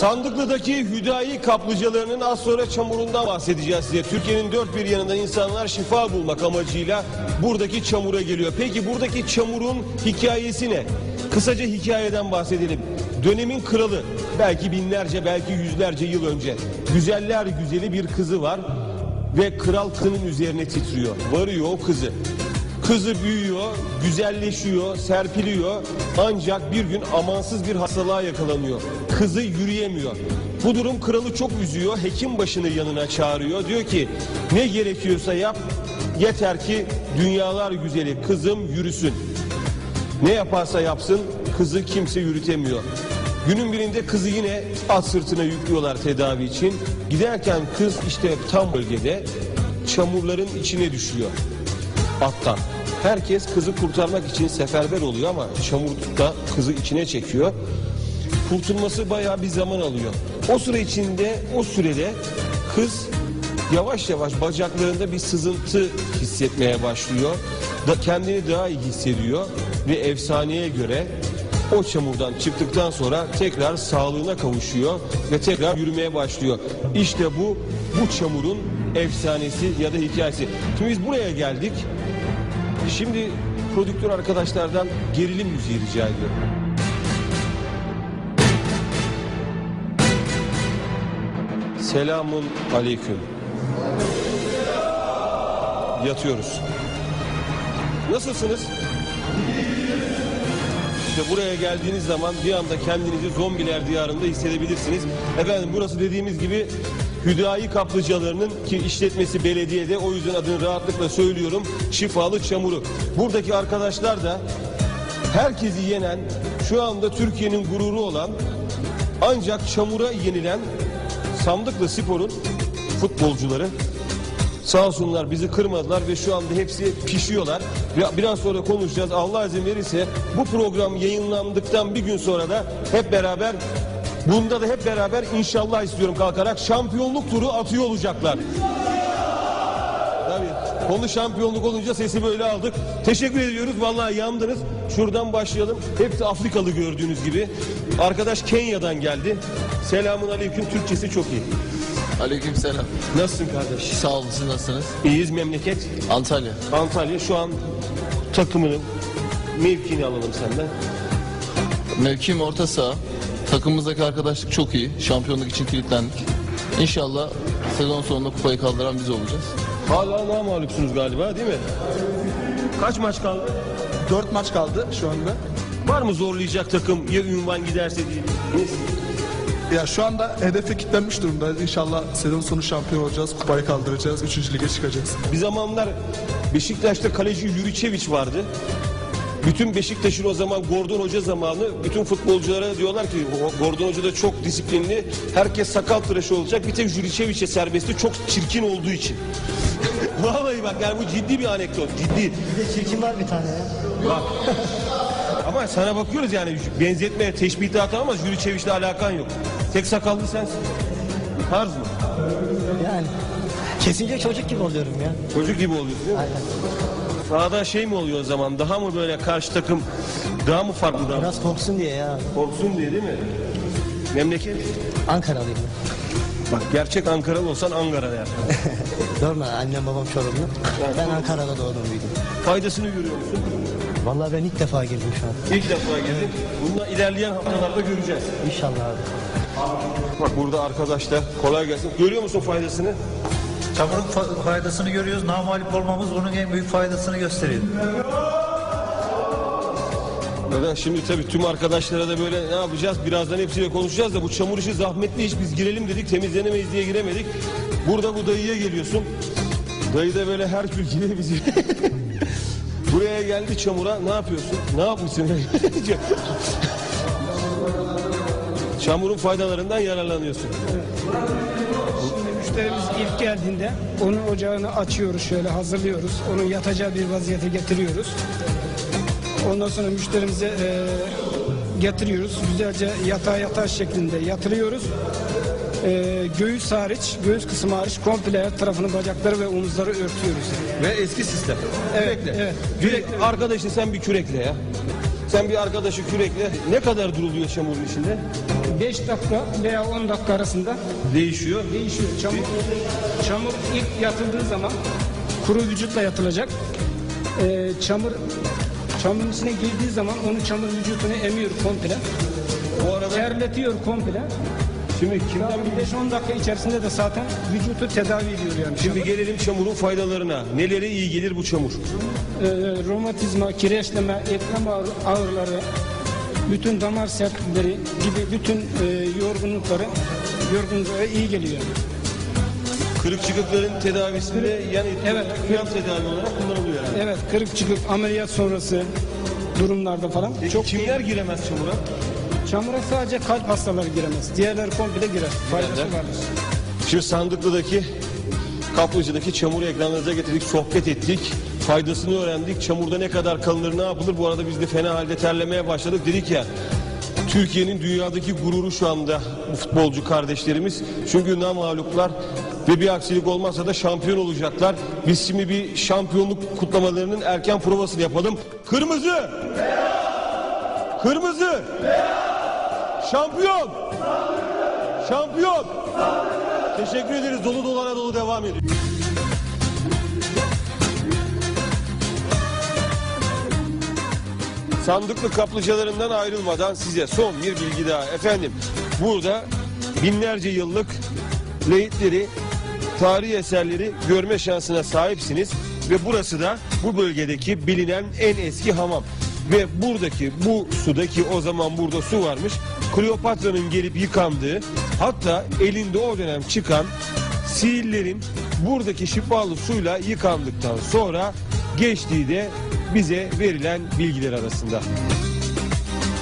Sandıklı'daki hüdayi kaplıcalarının az sonra çamurundan bahsedeceğiz size. Türkiye'nin dört bir yanından insanlar şifa bulmak amacıyla buradaki çamura geliyor. Peki buradaki çamurun hikayesi ne? Kısaca hikayeden bahsedelim. Dönemin kralı belki binlerce belki yüzlerce yıl önce güzeller güzeli bir kızı var ve kral kızının üzerine titriyor. Varıyor o kızı. Kızı büyüyor, güzelleşiyor, serpiliyor ancak bir gün amansız bir hastalığa yakalanıyor. Kızı yürüyemiyor. Bu durum kralı çok üzüyor. Hekim başını yanına çağırıyor. Diyor ki ne gerekiyorsa yap yeter ki dünyalar güzeli kızım yürüsün. Ne yaparsa yapsın kızı kimse yürütemiyor. Günün birinde kızı yine at sırtına yüklüyorlar tedavi için. Giderken kız işte tam bölgede çamurların içine düşüyor attan. Herkes kızı kurtarmak için seferber oluyor ama çamurlukta kızı içine çekiyor. Kurtulması bayağı bir zaman alıyor. O süre içinde, o sürede kız yavaş yavaş bacaklarında bir sızıntı hissetmeye başlıyor. Da kendini daha iyi hissediyor ve efsaneye göre o çamurdan çıktıktan sonra tekrar sağlığına kavuşuyor ve tekrar yürümeye başlıyor. İşte bu bu çamurun efsanesi ya da hikayesi. Şimdi biz buraya geldik. Şimdi prodüktör arkadaşlardan gerilim müziği rica ediyorum. Selamun aleyküm. Yatıyoruz. Nasılsınız? İşte buraya geldiğiniz zaman bir anda kendinizi zombiler diyarında hissedebilirsiniz. Efendim burası dediğimiz gibi Hüdayi kaplıcalarının ki işletmesi belediyede o yüzden adını rahatlıkla söylüyorum şifalı çamuru. Buradaki arkadaşlar da herkesi yenen şu anda Türkiye'nin gururu olan ancak çamura yenilen Sandıklı Spor'un futbolcuları Sağ olsunlar bizi kırmadılar ve şu anda hepsi pişiyorlar. Biraz sonra konuşacağız. Allah izin verirse bu program yayınlandıktan bir gün sonra da hep beraber bunda da hep beraber inşallah istiyorum kalkarak şampiyonluk turu atıyor olacaklar. Tabii. Konu şampiyonluk olunca sesi böyle aldık. Teşekkür ediyoruz. Vallahi yandınız. Şuradan başlayalım. Hepsi Afrikalı gördüğünüz gibi. Arkadaş Kenya'dan geldi. Selamun aleyküm. Türkçesi çok iyi. Aleykümselam. Nasılsın kardeş? Sağ olun siz nasılsınız? İyiyiz memleket. Antalya. Antalya şu an takımının mevkini alalım senden. Mevkim orta saha. Takımımızdaki arkadaşlık çok iyi. Şampiyonluk için kilitlendik. İnşallah sezon sonunda kupayı kaldıran biz olacağız. Hala namalipsiniz galiba değil mi? Kaç maç kaldı? 4 maç kaldı şu anda. Var mı zorlayacak takım ya ünvan giderse diye? Ya şu anda hedefe kilitlenmiş durumdayız. İnşallah sezon sonu şampiyon olacağız. Kupayı kaldıracağız. 3. lige çıkacağız. Bir zamanlar Beşiktaş'ta kaleci Yuriçeviç vardı. Bütün Beşiktaş'ın o zaman Gordon Hoca zamanı bütün futbolculara diyorlar ki "O Gordon Hoca da çok disiplinli. Herkes sakal tıraşı olacak. Bir tek Juriçeviç'e serbestti. Çok çirkin olduğu için. Vallahi bak yani bu ciddi bir anekdot. Ciddi. Çirkin var bir tane ya. Bak. Ama sana bakıyoruz yani benzetmeye, teşbihte ama Jüri Çeviş'le alakan yok. Tek sakallı sensin. Tarz mı? Yani kesince çocuk gibi oluyorum ya. Çocuk gibi oluyorsun değil mi? Sahada şey mi oluyor o zaman? Daha mı böyle karşı takım daha mı farklı daha? Biraz korksun diye ya. Korksun diye değil mi? Memleket? Ankaralıyım ben. Bak gerçek Ankaralı olsan Ankara der. Normal annem babam Çorumlu. Ben Ankara'da doğdum büyüdüm. Faydasını görüyor musun? Vallahi ben ilk defa girdim şu an. İlk defa geldin. Bundan ilerleyen haftalarda göreceğiz. İnşallah abi. Bak burada arkadaşlar kolay gelsin. Görüyor musun faydasını? Çamurun fa- faydasını görüyoruz. Namalip olmamız bunun en büyük faydasını gösteriyor. Neden? Şimdi tabii tüm arkadaşlara da böyle ne yapacağız? Birazdan hepsiyle konuşacağız da bu çamur işi zahmetli iş. Biz girelim dedik temizlenemeyiz diye giremedik. Burada bu dayıya geliyorsun. Dayı da böyle her gibi bizi. Buraya geldi çamura ne yapıyorsun? Ne yapmışsın? Çamurun faydalarından yararlanıyorsun. Şimdi müşterimiz ilk geldiğinde onun ocağını açıyoruz şöyle hazırlıyoruz. Onun yatacağı bir vaziyete getiriyoruz. Ondan sonra müşterimize e, getiriyoruz. Güzelce yatağa yatağı şeklinde yatırıyoruz. E, göğüs hariç, göğüs kısmı hariç komple her tarafını bacakları ve omuzları örtüyoruz. Ve eski sistem. Evet, Kürekle. evet. Kürek, arkadaşı sen bir kürekle ya. Sen bir arkadaşı kürekle ne kadar duruluyor çamurun içinde? 5 dakika veya 10 dakika arasında Değişiyor. değişiyor. Çamur, çamur ilk yatıldığı zaman kuru vücutla yatılacak. Ee, çamur çamurun içine girdiği zaman onu çamur vücudunu emiyor komple. Bu arada Terletiyor komple. Şimdi kimden Daha 5-10 dakika içerisinde de zaten vücudu tedavi ediyor yani. Şimdi gelelim çamurun faydalarına. Nelere iyi gelir bu çamur? Ee, romatizma, kireçleme, eklem ağrı- ağrıları, bütün damar sertlikleri gibi bütün e, yorgunlukları yorgunluklara iyi geliyor. Kırık çıkıkların tedavisinde yan etki Evet. yan tedavi olarak kullanılıyor yani. Evet, kırık çıkık ameliyat sonrası durumlarda falan Peki çok kimler giremez çamura? Çamura sadece kalp hastaları giremez. Diğerleri komple girer. Faydası Girerler. vardır. Şimdi Sandıklı'daki Kaplıca'daki çamuru ekranlarınıza getirdik, sohbet ettik. Faydasını öğrendik. Çamurda ne kadar kalınır, ne yapılır? Bu arada biz de fena halde terlemeye başladık. Dedik ya, Türkiye'nin dünyadaki gururu şu anda bu futbolcu kardeşlerimiz. Çünkü namaluplar ve bir aksilik olmazsa da şampiyon olacaklar. Biz şimdi bir şampiyonluk kutlamalarının erken provasını yapalım. Kırmızı! Kırmızı! Şampiyon! Şampiyon! Teşekkür ederiz. Dolu dolu Anadolu devam ediyor. Sandıklı kaplıcalarından ayrılmadan size son bir bilgi daha. Efendim burada binlerce yıllık lehitleri, tarihi eserleri görme şansına sahipsiniz. Ve burası da bu bölgedeki bilinen en eski hamam. Ve buradaki bu sudaki o zaman burada su varmış. Kleopatra'nın gelip yıkandığı hatta elinde o dönem çıkan sihirlerin buradaki şifalı suyla yıkandıktan sonra geçtiği de bize verilen bilgiler arasında.